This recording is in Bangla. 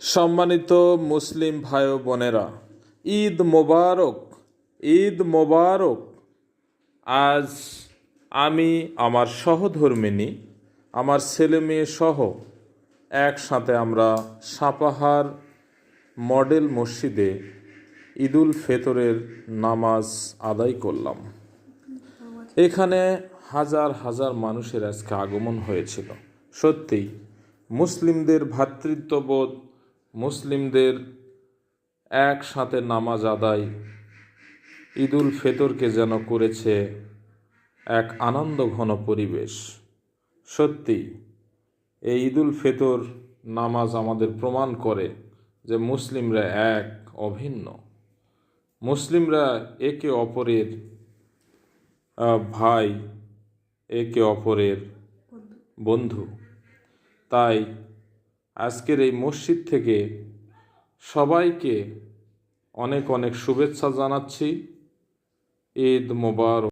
সম্মানিত মুসলিম ভাই বোনেরা, ঈদ মোবারক ঈদ মোবারক। আজ আমি আমার সহধর্মিনী, আমার ছেলে মেয়ে সহ একসাথে আমরা সাপাহার মডেল মসজিদে ঈদুল ফেতরের নামাজ আদায় করলাম। এখানে হাজার হাজার মানুষের আজকে আগমন হয়েছিল। সত্যি মুসলিমদের ভ্রাতৃত্ববোধ মুসলিমদের একসাথে নামাজ আদায় ঈদুল ফেতরকে যেন করেছে এক আনন্দ ঘন পরিবেশ। সত্যি, এই ঈদুল ফেতর নামাজ আমাদের প্রমাণ করে যে মুসলিমরা এক, অভিন্ন। মুসলিমরা একে অপরের ভাই, একে অপরের বন্ধু। তাই আজকের এই মসজিদ থেকে সবাইকে অনেক অনেক শুভেচ্ছা জানাচ্ছি। ঈদ মোবারক।